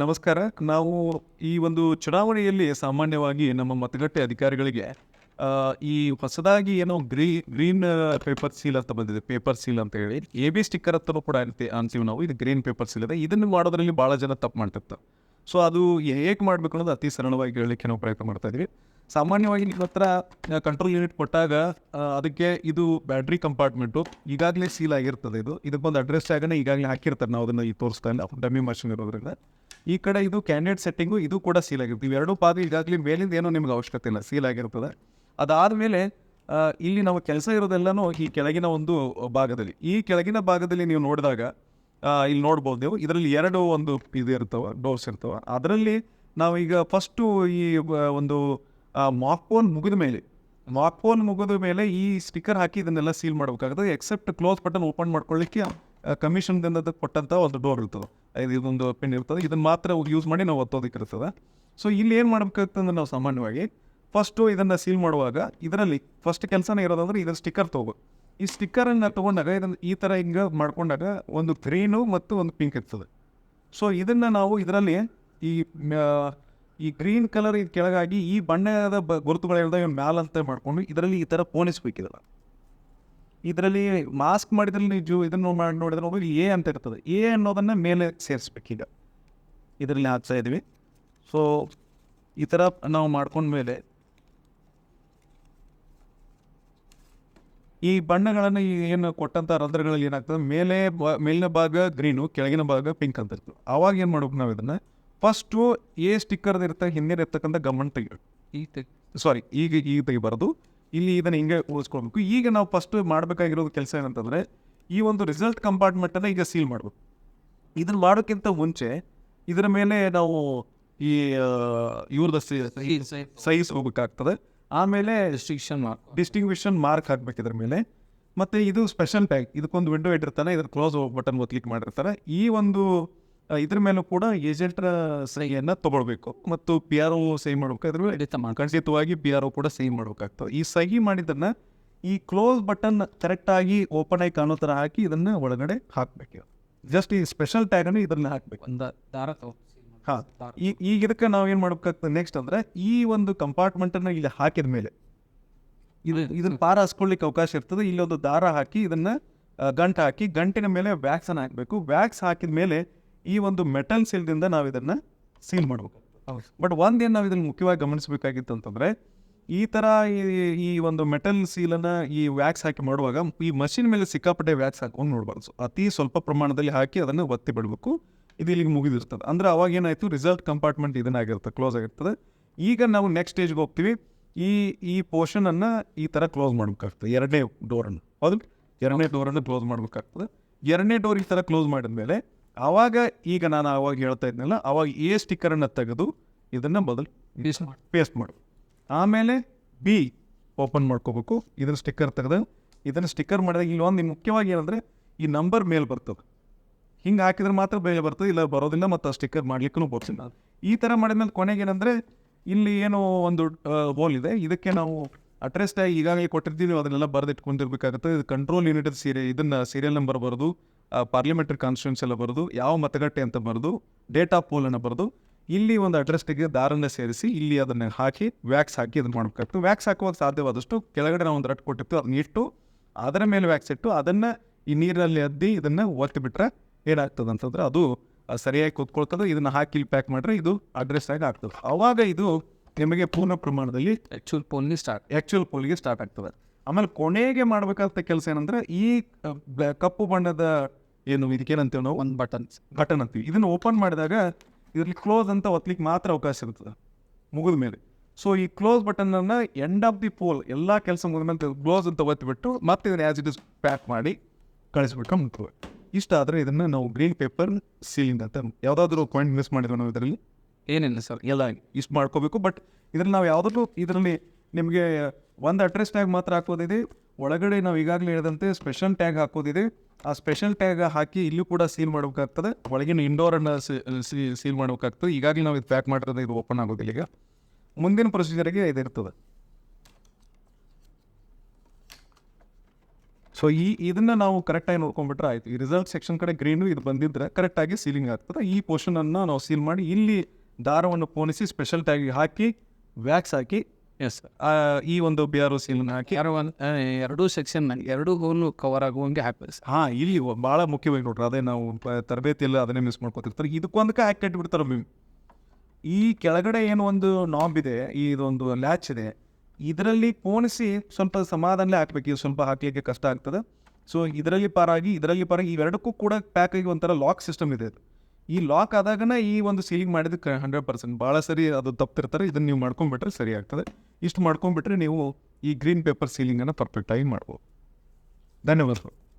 ನಮಸ್ಕಾರ. ನಾವು ಈ ಒಂದು ಚುನಾವಣೆಯಲ್ಲಿ ಸಾಮಾನ್ಯವಾಗಿ ನಮ್ಮ ಮತಗಟ್ಟೆ ಅಧಿಕಾರಿಗಳಿಗೆ ಈ ಹೊಸದಾಗಿ ಏನೋ ಗ್ರೀ, ಗ್ರೀನ್ ಪೇಪರ್ ಸೀಲ್ ಅಂತ ಬಂದಿದೆ, ಪೇಪರ್ ಸೀಲ್ ಅಂತ ಹೇಳಿ. ಎ ಬಿ ಸ್ಟಿಕ್ಕರ್ ಅಂತಲೂ ಕೂಡ ಇರುತ್ತೆ ಅಂತೀವಿ ನಾವು. ಇದು ಗ್ರೀನ್ ಪೇಪರ್ ಸೀಲ್ ಇದೆ. ಇದನ್ನು ಮಾಡೋದ್ರಲ್ಲಿ ಭಾಳ ಜನ ತಪ್ಪು ಮಾಡ್ತಿರ್ತಾರೆ ಸೊ, ಅದು ಹೇಗೆ ಮಾಡಬೇಕು ಅನ್ನೋದು ಅತಿ ಸರಳವಾಗಿ ಹೇಳಲಿಕ್ಕೆ ನಾವು ಪ್ರಯತ್ನ ಮಾಡ್ತಾ ಇದ್ವಿ ಸಾಮಾನ್ಯವಾಗಿ ನಿಮ್ಮ ಹತ್ರ ಕಂಟ್ರೋಲ್ ಯೂನಿಟ್ ಕೊಟ್ಟಾಗ ಅದಕ್ಕೆ ಇದು ಬ್ಯಾಟ್ರಿ ಕಂಪಾರ್ಟ್ಮೆಂಟು ಈಗಾಗಲೇ ಸೀಲ್ ಆಗಿರ್ತದೆ ಇದು. ಇದಕ್ಕೊಂದು ಅಡ್ರೆಸ್ ಟ್ಯಾಗನ್ನು ಈಗಾಗಲೇ ಹಾಕಿರ್ತಾರೆ. ನಾವು ಅದನ್ನು ಈ ತೋರಿಸ್ತಾ ಇಲ್ಲ. ಡಮ್ಮಿ ಮಷಿನ್ ಇರೋದ್ರಿಂದ. ಈ ಕಡೆ ಇದು ಕ್ಯಾಂಡಿಡೇಟ್ ಸೆಟ್ಟಿಂಗು ಇದು ಕೂಡ ಸೀಲ್ ಆಗಿರುತ್ತೆ. ಇವೆರಡೂ ಪಾದ ಈಗಾಗಲೇ ಮೇಲಿಂದ ಏನೋ ನಿಮ್ಗೆ ಅವಶ್ಯಕತೆ ಇಲ್ಲ ಸೀಲ್ ಆಗಿರ್ತದೆ ಅದಾದಮೇಲೆ ಇಲ್ಲಿ ನಾವು ಕೆಲಸ ಇರೋದೆಲ್ಲನೂ ಈ ಕೆಳಗಿನ ಒಂದು ಭಾಗದಲ್ಲಿ. ಈ ಕೆಳಗಿನ ಭಾಗದಲ್ಲಿ ನೀವು ನೋಡಿದಾಗ ಇಲ್ಲಿ ನೋಡ್ಬೋದು ನೀವು, ಇದರಲ್ಲಿ ಎರಡು ಒಂದು ಇದು ಇರ್ತವೆ ಡೋರ್ಸ್ ಇರ್ತವೆ. ಅದರಲ್ಲಿ ನಾವೀಗ ಫಸ್ಟು ಈ ಒಂದು ಮಾಕ್ಫೋನ್ ಮುಗಿದ ಮೇಲೆ ಮಾಕ್ಫೋನ್ ಮುಗಿದ ಮೇಲೆ ಈ ಸ್ಟಿಕ್ಕರ್ ಹಾಕಿ ಇದನ್ನೆಲ್ಲ ಸೀಲ್ ಮಾಡಬೇಕಾಗುತ್ತೆ. ಎಕ್ಸೆಪ್ಟ್ ಕ್ಲೋಸ್ ಬಟನ್ ಓಪನ್ ಮಾಡ್ಕೊಳ್ಳಿಕ್ಕೆ ಕಮಿಷನ್ದಿಂದ ಕೊಟ್ಟಂಥ ಒಂದು ಡೋರ್ ಇರ್ತದೆ. ಇದೊಂದು ಪಿನ್ ಇರ್ತದೆ. ಇದನ್ನು ಮಾತ್ರ ಯೂಸ್ ಮಾಡಿ ನಾವು ಒತ್ತೋದಕ್ಕೆ ಇರ್ತದೆ. ಸೊ ಇಲ್ಲಿ ಏನು ಮಾಡಬೇಕಾಗ್ತದೆ ನಾವು ಸಾಮಾನ್ಯವಾಗಿ ಫಸ್ಟು ಇದನ್ನು ಸೀಲ್ ಮಾಡುವಾಗ ಇದರಲ್ಲಿ ಫಸ್ಟ್ ಕೆಲಸನೇ ಇರೋದಂದ್ರೆ ಇದನ್ನು ಸ್ಟಿಕ್ಕರ್ ತೊಗೋ. ಈ ಸ್ಟಿಕ್ಕರನ್ನು ತೊಗೊಂಡಾಗ ಇದನ್ನು ಈ ಥರ ಹಿಂಗೆ ಮಾಡ್ಕೊಂಡಾಗ ಒಂದು ಗ್ರೀನು ಮತ್ತು ಒಂದು ಪಿಂಕ್ ಇರ್ತದೆ. ಸೊ ಇದನ್ನು ನಾವು ಇದರಲ್ಲಿ ಈ ಈ ಗ್ರೀನ್ ಕಲರ್ ಕೆಳಗಾಗಿ ಈ ಬಣ್ಣದ ಬ ಗುರುತುಗಳಿಲ್ಲದ ಮ್ಯಾಲಂತ ಮಾಡಿಕೊಂಡು ಇದರಲ್ಲಿ ಈ ಥರ ಪೋಣಿಸ್ಬೇಕಿದಲ್ಲ. ಇದರಲ್ಲಿ ಮಾಸ್ಕ್ ಮಾಡಿದ್ರಲ್ಲಿ ಜೂ ಇದನ್ನು ಮಾಡಿ ನೋಡಿದ್ರೆ ನೋಡಿ ಎ ಅಂತ ಇರ್ತದೆ. ಎ ಅನ್ನೋದನ್ನು ಮೇಲೆ ಸೇರಿಸ್ಬೇಕೀಗ ಇದರಲ್ಲಿ ಹಾಕ್ತಾ ಇದ್ವಿ. ಸೊ ಈ ಥರ ನಾವು ಮಾಡ್ಕೊಂಡ್ಮೇಲೆ ಈ ಬಣ್ಣಗಳನ್ನು ಏನು ಕೊಟ್ಟಂಥ ರಂಧ್ರಗಳಲ್ಲಿ ಏನಾಗ್ತದೆ? ಮೇಲೆ ಬ- ಮೇಲಿನ ಭಾಗ ಗ್ರೀನು ಕೆಳಗಿನ ಭಾಗ ಪಿಂಕ್ ಅಂತ ಇರ್ತದೆ. ಆವಾಗ ಏನು ಮಾಡ್ಬೇಕು ನಾವು ಇದನ್ನು? ಫಸ್ಟು ಎ ಸ್ಟಿಕ್ಕರ್ ಇರ್ತ ಹಿಂದೆ ಇರ್ತಕ್ಕಂಥ ಗಮನ ತೆಗಿಬೇಕು. ಈ ತೆಗ್- ಸಾರಿ ಈಗ ಈಗ ತೆಗಿಬಾರ್ದು. ಇಲ್ಲಿ ಇದನ್ನು ಹಿಂಗೆ ಉಳಿಸ್ಕೊಳ್ಬೇಕು. ಈಗ ನಾವು ಫಸ್ಟ್ ಮಾಡಬೇಕಾಗಿರೋದು ಕೆಲಸ ಏನಂತಂದರೆ ಈ ಒಂದು ರಿಸಲ್ಟ್ ಕಂಪಾರ್ಟ್ಮೆಂಟನ್ನು ಈಗ ಸೀಲ್ ಮಾಡಬೇಕು. ಇದನ್ನು ಮಾಡೋಕ್ಕಿಂತ ಮುಂಚೆ ಇದರ ಮೇಲೆ ನಾವು ಈ ಇವ್ರದ ಸೈಜ್ ಹೋಗ್ಬೇಕಾಗ್ತದೆ. ಆಮೇಲೆ ಡಿಸ್ಟಿಂಕ್ಷನ್ ಮಾರ್ಕ್ ಡಿಸ್ಟಿಂಗ್ವಿಷನ್ ಮಾರ್ಕ್ ಹಾಕ್ಬೇಕು ಇದ್ರ ಮೇಲೆ. ಮತ್ತು ಇದು ಸ್ಪೆಷಲ್ ಟ್ಯಾಗ್ ಇದಕ್ಕೊಂದು ವಿಂಡೋ ಇಟ್ಟಿರ್ತಾನೆ ಇದ್ರ ಕ್ಲೋಸ್ ಬಟನ್ ಕ್ಲಿಕ್ ಮಾಡಿರ್ತಾರೆ. ಈ ಒಂದು ಇದ್ರ ಮೇಲೂ ಕೂಡ ಏಜೆಂಟ್ರ ಸಹಿಯನ್ನು ತಗೊಳ್ಬೇಕು ಮತ್ತು ಪಿ ಆರ್ ಒ ಸಹಿ ಮಾಡ್ಬೇಕು. ಮೇಲೆ ಖಂಡಿತವಾಗಿ ಪಿ ಆರ್ ಒ ಕೂಡ ಸಹಿ ಮಾಡ್ಬೇಕಾಗ್ತದೆ. ಈ ಸಹಿ ಮಾಡಿದ್ದನ್ನ ಈ ಕ್ಲೋಸ್ ಬಟನ್ ಕರೆಕ್ಟಾಗಿ ಓಪನ್ ಆಗಿ ಕಾಣೋ ಥರ ಹಾಕಿ ಇದನ್ನ ಒಳಗಡೆ ಹಾಕ್ಬೇಕು ಜಸ್ಟ್ ಈ ಸ್ಪೆಷಲ್ ಟ್ಯಾಗನ್ನು ಇದನ್ನ ಹಾಕ್ಬೇಕು. ದಾರ ಹಾ ಈ ಈಗ ಇದಕ್ಕೆ ನಾವು ಏನು ಮಾಡ್ಬೇಕಾಗ್ತದೆ ನೆಕ್ಸ್ಟ್ ಅಂದ್ರೆ ಈ ಒಂದು ಕಂಪಾರ್ಟ್ಮೆಂಟನ್ನು ಇಲ್ಲಿ ಹಾಕಿದ ಮೇಲೆ. ಇದು ಇದನ್ನ ಪಾರ ಹಸ್ಕೊಳ್ಳಿಕ್ಕೆ ಅವಕಾಶ ಇರ್ತದೆ. ಇಲ್ಲಿ ಒಂದು ದಾರ ಹಾಕಿ ಇದನ್ನ ಗಂಟು ಹಾಕಿ ಗಂಟಿನ ಮೇಲೆ ವ್ಯಾಕ್ಸನ್ನು ಹಾಕಬೇಕು. ವ್ಯಾಕ್ಸ್ ಹಾಕಿದ ಮೇಲೆ ಈ ಒಂದು ಮೆಟಲ್ ಸೀಲ್ದಿಂದ ನಾವು ಇದನ್ನು ಸೀಲ್ ಮಾಡಬೇಕು. ಹೌದು. ಬಟ್ ಒಂದೇನು ನಾವು ಇದನ್ನು ಮುಖ್ಯವಾಗಿ ಗಮನಿಸಬೇಕಾಗಿತ್ತು ಅಂತಂದರೆ ಈ ಥರ ಈ- ಈ ಒಂದು ಮೆಟಲ್ ಸೀಲನ್ನು ಈ ವ್ಯಾಕ್ಸ್ ಹಾಕಿ ಮಾಡುವಾಗ ಈ ಮಷಿನ್ ಮೇಲೆ ಸಿಕ್ಕಾಪಟ್ಟೆ ವ್ಯಾಕ್ಸ್ ಹಾಕೊಂಡು ನೋಡಬಾರ್ದು. ಅತಿ ಸ್ವಲ್ಪ ಪ್ರಮಾಣದಲ್ಲಿ ಹಾಕಿ ಅದನ್ನು ಒತ್ತಿ ಬಿಡಬೇಕು. ಇದು ಇಲ್ಲಿಗೆ ಮುಗಿದಿರ್ತದೆ. ಅಂದ್ರೆ ಅವಾಗ ಏನಾಯಿತು ರಿಸಲ್ಟ್ ಕಂಪಾರ್ಟ್ಮೆಂಟ್ ಇದನ್ನಾಗಿರುತ್ತೆ ಕ್ಲೋಸ್ ಆಗಿರ್ತದೆ. ಈಗ ನಾವು ನೆಕ್ಸ್ಟ್ ಸ್ಟೇಜ್ಗೆ ಹೋಗ್ತೀವಿ. ಈ ಈ ಪೋರ್ಷನನ್ನು ಈ ಥರ ಕ್ಲೋಸ್ ಮಾಡಬೇಕಾಗ್ತದೆ. ಎರಡನೇ ಡೋರನ್ನು ಹೌದು. ಎರಡನೇ ಡೋರನ್ನು ಕ್ಲೋಸ್ ಮಾಡಬೇಕಾಗ್ತದೆ. ಎರಡನೇ ಡೋರ್ ಈ ಥರ ಕ್ಲೋಸ್ ಮಾಡಿದ್ಮೇಲೆ ಆವಾಗ ಈಗ ನಾನು ಆವಾಗ ಹೇಳ್ತಾ ಇದ್ನಲ್ಲ ಆವಾಗ ಎ ಸ್ಟಿಕ್ಕರನ್ನು ತೆಗೆದು ಇದನ್ನು ಬದಲು ಪೇಸ್ಟ್ ಮಾಡು. ಪೇಸ್ಟ್ ಮಾಡು. ಆಮೇಲೆ ಬಿ ಓಪನ್ ಮಾಡ್ಕೋಬೇಕು. ಇದನ್ನು ಸ್ಟಿಕ್ಕರ್ ತೆಗೆದು ಇದನ್ನು ಸ್ಟಿಕ್ಕರ್ ಮಾಡಿದಾಗ ಇಲ್ಲಿ ಒಂದು ಮುಖ್ಯವಾಗಿ ಏನಂದರೆ ಈ ನಂಬರ್ ಮೇಲೆ ಬರ್ತದೆ. ಹಿಂಗೆ ಹಾಕಿದ್ರೆ ಮಾತ್ರ ಬೇಗ ಬರ್ತದೆ ಇಲ್ಲ ಬರೋದಿಲ್ಲ ಮತ್ತು ಆ ಸ್ಟಿಕ್ಕರ್ ಮಾಡ್ಲಿಕ್ಕೂ ಬರ್ತಿಲ್ಲ ಈ ಥರ ಮಾಡಿದ್ಮೇಲೆ ಕೊನೆಗೆ ಏನಂದರೆ ಇಲ್ಲಿ ಏನೋ ಒಂದು ಹೋಲ್ ಇದೆ. ಇದಕ್ಕೆ ನಾವು ಅಡ್ರೆಸ್ ಟ್ಯಾಗ್ ಈಗಾಗಲೇ ಕೊಟ್ಟಿರ್ತೀವಿ. ಅದನ್ನೆಲ್ಲ ಬರೆದಿಟ್ಕೊಂಡಿರ್ಬೇಕಾಗುತ್ತೆ ಇದು ಕಂಟ್ರೋಲ್ ಯೂನಿಟ್ ಸೀರಿಯಲ್ ಇದನ್ನು ಸೀರಿಯಲ್ ನಂಬರ್ ಬರೋದು. ಪಾರ್ಲಿಮೆಂಟ್ರಿ ಕಾನ್ಸ್ಟಿಟ್ಯೂನ್ಸ್ ಎಲ್ಲ ಬರೆದು ಯಾವ ಮತಗಟ್ಟೆ ಅಂತ ಬರೆದು ಡೇಟ್ ಆಫ್ ಪೋಲನ್ನು ಬರೆದು ಇಲ್ಲಿ ಒಂದು ಅಡ್ರೆಸ್ಟಿಗೆ ದಾರನ್ನ ಸೇರಿಸಿ ಇಲ್ಲಿ ಅದನ್ನು ಹಾಕಿ ವ್ಯಾಕ್ಸ್ ಹಾಕಿ ಅದನ್ನು ಮಾಡಬೇಕಾಗ್ತದೆ. ವ್ಯಾಕ್ಸ್ ಹಾಕುವಾಗ ಸಾಧ್ಯವಾದಷ್ಟು ಕೆಳಗಡೆ ನಾವು ಒಂದು ರಟ್ಟು ಕೊಟ್ಟಿತ್ತು ಅದನ್ನ ಇಟ್ಟು ಅದರ ಮೇಲೆ ವ್ಯಾಕ್ಸ್ ಇಟ್ಟು ಅದನ್ನು ಈ ನೀರಿನಲ್ಲಿ ಅದ್ದಿ ಇದನ್ನು ಒತ್ತಿ ಬಿಟ್ರೆ ಏನಾಗ್ತದೆ ಅಂತಂದ್ರೆ ಅದು ಸರಿಯಾಗಿ ಕೂತ್ಕೊಳ್ತದೆ. ಇದನ್ನು ಹಾಕಿ ಇಲ್ಲಿ ಪ್ಯಾಕ್ ಮಾಡಿದ್ರೆ ಇದು ಅಡ್ರೆಸ್ ಆಗಿ ಆಗ್ತದೆ. ಆವಾಗ ಇದು ನಿಮಗೆ ಪೂರ್ಣ ಪ್ರಮಾಣದಲ್ಲಿ ಆ್ಯಕ್ಚುಲ್ ಪೋಲ್ಗೆ ಸ್ಟಾರ್ಟ್ ಆ್ಯಕ್ಚುಯಲ್ ಪೋಲ್ಗೆ ಸ್ಟಾರ್ಟ್ ಆಗ್ತದೆ. ಆಮೇಲೆ ಕೊನೆಗೆ ಮಾಡಬೇಕಾದ ಕೆಲಸ ಏನಂದ್ರೆ ಈ ಕಪ್ಪು ಬಣ್ಣದ ಏನು ಇದಕ್ಕೇನಂತೀವಿ ನಾವು ಒಂದು ಬಟನ್ ಬಟನ್ ಅಂತೀವಿ. ಇದನ್ನು ಓಪನ್ ಮಾಡಿದಾಗ ಇದರಲ್ಲಿ ಕ್ಲೋಸ್ ಅಂತ ಒತ್ತಲಿಕ್ಕೆ ಮಾತ್ರ ಅವಕಾಶ ಇರ್ತದೆ ಮುಗಿದ ಮೇಲೆ. ಸೊ ಈ ಕ್ಲೋಸ್ ಬಟನನ್ನು ಎಂಡ್ ಆಫ್ ದಿ ಪೋಲ್ ಎಲ್ಲ ಕೆಲಸ ಮುಗಿದ ಮೇಲೆ ಕ್ಲೋಸ್ ಅಂತ ಒತ್ತಿಬಿಟ್ಟು ಮತ್ತೆ ಇದನ್ನು ಆ್ಯಸ್ ಇಟ್ ಇಸ್ ಪ್ಯಾಕ್ ಮಾಡಿ ಕಳಿಸ್ಬಿಟ್ಟು ಮುಗ್ತವೆ ಇಷ್ಟ ಆದರೆ ಇದನ್ನು ನಾವು ಗ್ರೀನ್ ಪೇಪರ್ ಸೀಲಿಂಗ್ ಅಂತ ಯಾವುದಾದ್ರೂ ಪಾಯಿಂಟ್ ಮಿಸ್ ಮಾಡಿದ್ವಿ ನಾವು ಇದರಲ್ಲಿ? ಏನಿಲ್ಲ ಸರ್ ಎಲ್ಲ ಇಷ್ಟು ಮಾಡ್ಕೋಬೇಕು. ಬಟ್ ಇದರಲ್ಲಿ ನಾವು ಯಾವುದಾದ್ರೂ ಇದರಲ್ಲಿ ನಿಮಗೆ ಒಂದು ಅಡ್ರೆಸ್ ಟ್ಯಾಗ್ ಮಾತ್ರ ಹಾಕೋದಿದೆ ಒಳಗಡೆ ನಾವು ಈಗಾಗಲೇ ಹೇಳಿದಂತೆ ಸ್ಪೆಷಲ್ ಟ್ಯಾಗ್ ಹಾಕೋದಿದೆ. ಆ ಸ್ಪೆಷಲ್ ಟ್ಯಾಗ್ ಹಾಕಿ ಇಲ್ಲೂ ಕೂಡ ಸೀಲ್ ಮಾಡಬೇಕಾಗ್ತದೆ. ಒಳಗಿನ ಇಂಡೋರನ್ನು ಸೀಲ್ ಮಾಡಬೇಕಾಗ್ತದೆ. ಈಗಾಗಲೇ ನಾವು ಇದು ಪ್ಯಾಕ್ ಮಾಡಿರೋದು ಇದು ಓಪನ್ ಆಗೋದಿಲ್ಲ ಈಗ. ಮುಂದಿನ ಪ್ರೊಸೀಜರ್ಗೆ ಇದಿರ್ತದೆ ಸೊ ಈ, ಇದನ್ನು ನಾವು ಕರೆಕ್ಟಾಗಿ ನೋಡ್ಕೊಂಡ್ಬಿಟ್ರೆ ಆಯ್ತು. ಈ ರಿಸಲ್ಟ್ ಸೆಕ್ಷನ್ ಕಡೆ ಗ್ರೀನು ಇದು ಬಂದಿದ್ರೆ ಕರೆಕ್ಟಾಗಿ ಸೀಲಿಂಗ್ ಆಗ್ತದೆ. ಈ ಪೋರ್ಷನನ್ನು ನಾವು ಸೀಲ್ ಮಾಡಿ ಇಲ್ಲಿ ದಾರವನ್ನು ಪೋಣಿಸಿ ಸ್ಪೆಷಲ್ ಟ್ಯಾಗಿ ಹಾಕಿ ವ್ಯಾಕ್ಸ್ ಹಾಕಿ ಎಸ್ ಈ ಒಂದು ಬಿ ಆರ್ ಒ ಸೀಲನ್ನು ಹಾಕಿ ಯಾರೋ ಒಂದು ಎರಡೂ ಸೆಕ್ಷನ್ ಎರಡೂ ಹೋಲು ಕವರ್ ಆಗುವಂಗೆ ಹಾಕ್ಬೇಕು ಹಾ ಇಲ್ಲಿ ಭಾಳ ಮುಖ್ಯವಾಗಿ ನೋಡ್ರಿ ಅದೇ ನಾವು ತರಬೇತಿ ತರಬೇತಿಯಲ್ಲಿ ಅದನ್ನೇ ಮಿಸ್ ಮಾಡ್ಕೊತಿರ್ತಾರೆ. ಇದಕ್ಕೊಂದಕ್ಕೆ ಹಾಕಿ ಇಟ್ಬಿಡ್ತಾರೆ ಮ್ಯಾಮ್ ಈ ಕೆಳಗಡೆ ಏನು ಒಂದು ನಾಬ್ ಇದೆ ಈ ಇದೊಂದು ಲ್ಯಾಚ್ ಇದೆ. ಇದರಲ್ಲಿ ಪೋಣಿಸಿ ಸ್ವಲ್ಪ ಸಮಾಧಾನಲೇ ಹಾಕ್ಬೇಕು ಇದು ಸ್ವಲ್ಪ ಹಾಕ್ಲಿಕ್ಕೆ ಕಷ್ಟ ಆಗ್ತದೆ. ಸೊ ಇದರಲ್ಲಿ ಪಾರಾಗಿ ಇದರಲ್ಲಿ ಪಾರಾಗಿ ಇವೆರಡಕ್ಕೂ ಕೂಡ ಪ್ಯಾಕ್ ಆಗಿ ಒಂಥರ ಲಾಕ್ ಸಿಸ್ಟಮ್ ಇದೆ ಇದು. ಈ ಲಾಕ್ ಆದಾಗನ ಈ ಒಂದು ಸೀಲಿಂಗ್ ಮಾಡಿದಕ್ಕೆ ಹಂಡ್ರೆಡ್ ಪರ್ಸೆಂಟ್ ಭಾಳ ಸರಿ ಅದು ತಪ್ಪಿರ್ತಾರೆ ಇದನ್ನು ನೀವು ಮಾಡ್ಕೊಂಡ್ಬಿಟ್ರೆ ಸರಿ ಆಗ್ತದೆ. ಇಷ್ಟು ಮಾಡ್ಕೊಂಡ್ಬಿಟ್ರೆ ನೀವು ಈ ಗ್ರೀನ್ ಪೇಪರ್ ಸೀಲಿಂಗನ್ನು ಪರ್ಫೆಕ್ಟಾಗಿ ಮಾಡ್ಬೋದು. ಧನ್ಯವಾದಗಳು.